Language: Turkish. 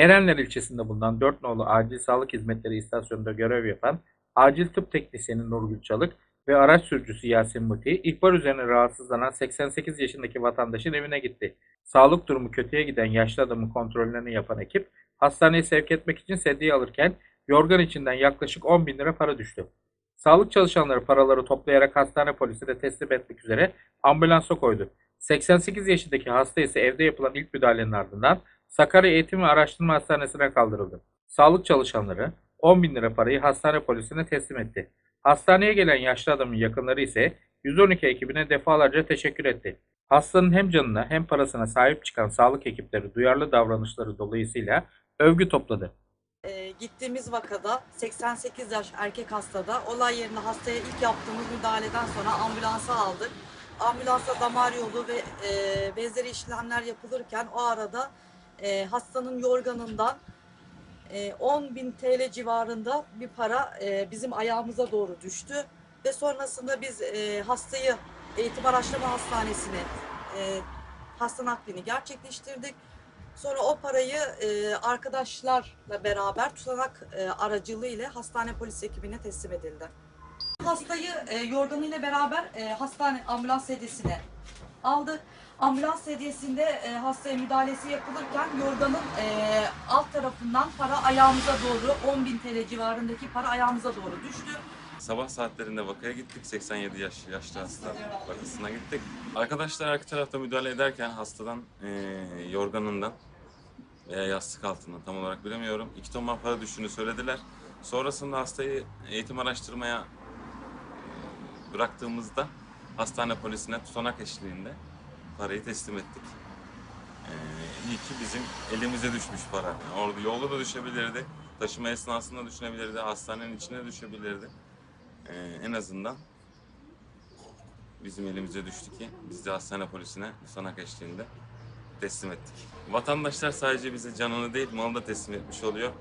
Erenler ilçesinde bulunan 4 nolu Acil Sağlık Hizmetleri istasyonunda görev yapan Acil Tıp Teknisyeni Nurgül Çalık ve araç sürücüsü Yasin Muti, ihbar üzerine rahatsızlanan 88 yaşındaki vatandaşın evine gitti. Sağlık durumu kötüye giden yaşlı adamın kontrollerini yapan ekip, hastaneye sevk etmek için sedye alırken yorgan içinden yaklaşık 10 bin lira para düştü. Sağlık çalışanları paraları toplayarak hastane polisine teslim etmek üzere ambulansa koydu. 88 yaşındaki hasta ise evde yapılan ilk müdahalenin ardından Sakarya Eğitim ve Araştırma Hastanesi'ne kaldırıldı. Sağlık çalışanları 10 bin lira parayı hastane polisine teslim etti. Hastaneye gelen yaşlı adamın yakınları ise 112 ekibine defalarca teşekkür etti. Hastanın hem canına hem parasına sahip çıkan sağlık ekipleri duyarlı davranışları dolayısıyla övgü topladı. E, gittiğimiz vakada 88 yaş erkek hastada olay yerine hastaya ilk yaptığımız müdahaleden sonra ambulansa aldık. Ambulansa damar yolu ve e, benzeri işlemler yapılırken o arada e, hastanın yorganından e, 10 bin TL civarında bir para e, bizim ayağımıza doğru düştü. Ve sonrasında biz e, hastayı Eğitim Araştırma Hastanesi'ne e, hasta naklini gerçekleştirdik. Sonra o parayı e, arkadaşlarla beraber tutanak e, aracılığıyla hastane polis ekibine teslim edildi. Hastayı e, yorganıyla beraber e, hastane ambulans sedyesine aldık. Ambulans sedyesinde e, hastaya müdahalesi yapılırken yorganın e, alt tarafından para ayağımıza doğru 10.000 TL civarındaki para ayağımıza doğru düştü. Sabah saatlerinde vakaya gittik. 87 yaş yaşlı hasta vakasına gittik. Arkadaşlar arka tarafta müdahale ederken hastadan eee, yorganından veya yastık altından tam olarak bilemiyorum. iki ton para düştüğünü söylediler. Sonrasında hastayı eğitim araştırmaya eee, bıraktığımızda hastane polisine tutanak eşliğinde parayı teslim ettik. Eee iyi ki bizim elimize düşmüş para. Yani orada yolda da düşebilirdi. Taşıma esnasında düşünebilirdi. Hastanenin içine düşebilirdi. Ee, en azından bizim elimize düştü ki biz de hastane polisine sanak eşliğinde teslim ettik. Vatandaşlar sadece bize canını değil malı da teslim etmiş oluyor.